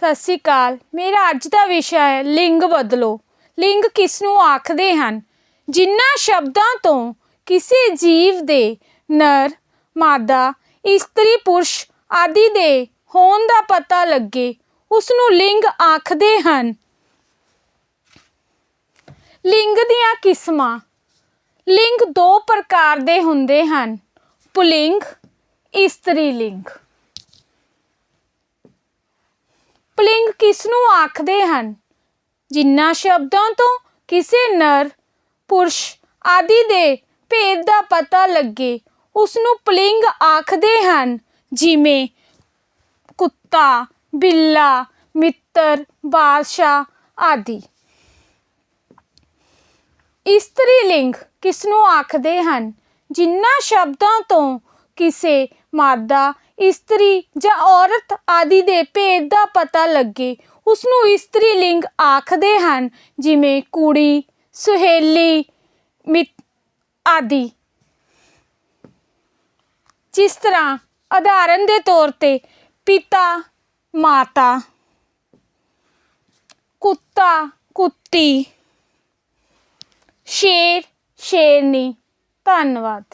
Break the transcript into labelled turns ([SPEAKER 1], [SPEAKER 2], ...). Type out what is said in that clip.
[SPEAKER 1] ਸਤਿ ਸ਼੍ਰੀ ਅਕਾਲ। ਮੇਰਾ ਅੱਜ ਦਾ ਵਿਸ਼ਾ ਹੈ ਲਿੰਗ ਬਦਲੋ। ਲਿੰਗ ਕਿਸ ਨੂੰ ਆਖਦੇ ਹਨ? ਜਿਨ੍ਹਾਂ ਸ਼ਬਦਾਂ ਤੋਂ ਕਿਸੇ ਜੀਵ ਦੇ ਨਰ, ਮਾਦਾ, ਇਸਤਰੀ, ਪੁਰਸ਼ ਆਦਿ ਦੇ ਹੋਣ ਦਾ ਪਤਾ ਲੱਗੇ, ਉਸ ਨੂੰ ਲਿੰਗ ਆਖਦੇ ਹਨ। ਲਿੰਗ ਦੀਆਂ ਕਿਸਮਾਂ। ਲਿੰਗ ਦੋ ਪ੍ਰਕਾਰ ਦੇ ਹੁੰਦੇ ਹਨ। ਪੁਲਿੰਗ, ਇਸਤਰੀ ਲਿੰਗ ਪੁਲਿੰਗ ਕਿਸ ਨੂੰ ਆਖਦੇ ਹਨ? ਜਿਨ੍ਹਾਂ ਸ਼ਬਦਾਂ ਤੋਂ ਕਿਸੇ ਨਰ, ਪੁਰਸ਼ ਆਦਿ ਦੇ ਭੇਦ ਦਾ ਪਤਾ ਲੱਗੇ ਉਸ ਨੂੰ ਪੁਲਿੰਗ ਆਖਦੇ ਹਨ। ਜਿਵੇਂ ਕੁੱਤਾ, ਬਿੱਲਾ, ਮਿੱਤਰ, ਬਾਦਸ਼ਾਹ ਆਦਿ। ਇਸਤਰੀ ਲਿੰਗ ਕਿਸ ਨੂੰ ਆਖਦੇ ਹਨ? ਜਿਨ੍ਹਾਂ ਸ਼ਬਦਾਂ ਤੋਂ ਕਿਸੇ ਮਾਦਾ ਇਸਤਰੀ ਜਾਂ ਔਰਤ ਆਦਿ ਦੇ ਭੇਦ ਦਾ ਪਤਾ ਲੱਗੇ। ਉਸ ਨੂੰ ਇਸਤਰੀ ਲਿੰਗ ਆਖਦੇ ਹਨ, ਜਿਵੇਂ ਕੁੜੀ, ਸੁਹੇਲੀ, ਮਿੱਤ ਆਦਿ। ਜਿਸ ਤਰ੍ਹਾਂ ਉਦਾਹਰਨ ਦੇ ਤੌਰ ਤੇ ਪਿਤਾ, ਮਾਤਾ, ਕੁੱਤਾ, ਕੁੱਤੀ, ਸ਼ੇਰ, ਸ਼ੇਰਨੀ। ਧੰਨਵਾਦ।